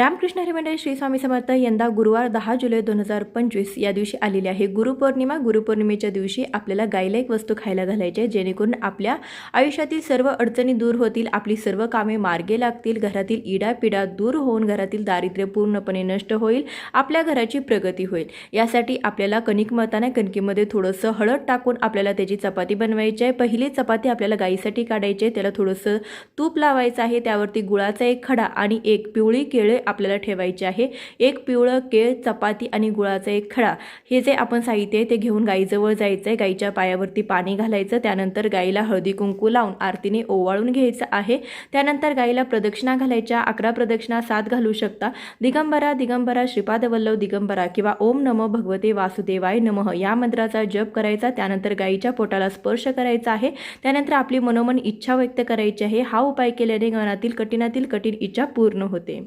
रामकृष्ण हरी श्री स्वामी समर्थ यंदा गुरुवार दहा जुलै दोन हजार पंचवीस या दिवशी आलेली आहे. गुरुपौर्णिमा गुरुपौर्णिमेच्या दिवशी आपल्याला गायला एक वस्तू खायला घालायची आहे जेणेकरून आपल्या आयुष्यातील सर्व अडचणी दूर होतील आपली सर्व कामे मार्गे लागतील घरातील इडापिडा दूर होऊन घरातील दारिद्र्य पूर्णपणे नष्ट होईल आपल्या घराची प्रगती होईल. यासाठी आपल्याला कणिक मळताना कणकीमध्ये थोडंसं हळद टाकून आपल्याला त्याची चपाती बनवायची आहे. पहिली चपाती आपल्याला गाईसाठी काढायची आहे त्याला थोडंसं तूप लावायचं आहे त्यावरती गुळाचा एक खडा आणि एक पिवळी केळे आपल्याला ठेवायचे आहे. एक पिवळं केळ चपाती आणि गुळाचा एक खडा. हे जे आपण साहित्य आहे ते घेऊन गाईजवळ जायचं आहे गाईच्या पायावरती पाणी घालायचं. त्यानंतर गाईला हळदी कुंकू लावून आरतीने ओवाळून घ्यायचं आहे. त्यानंतर गाईला प्रदक्षिणा घालायच्या. अकरा प्रदक्षिणा सात घालू शकता. दिगंबरा दिगंबरा श्रीपाद वल्लभ दिगंबरा किंवा ओम नम भगवते वासुदेवाय नमः या मंत्राचा जप करायचा. त्यानंतर गाईच्या पोटाला स्पर्श करायचा आहे. त्यानंतर आपली मनोमन इच्छा व्यक्त करायची आहे. हा उपाय केल्याने मनातील कठीणातील कठीण इच्छा पूर्ण होते.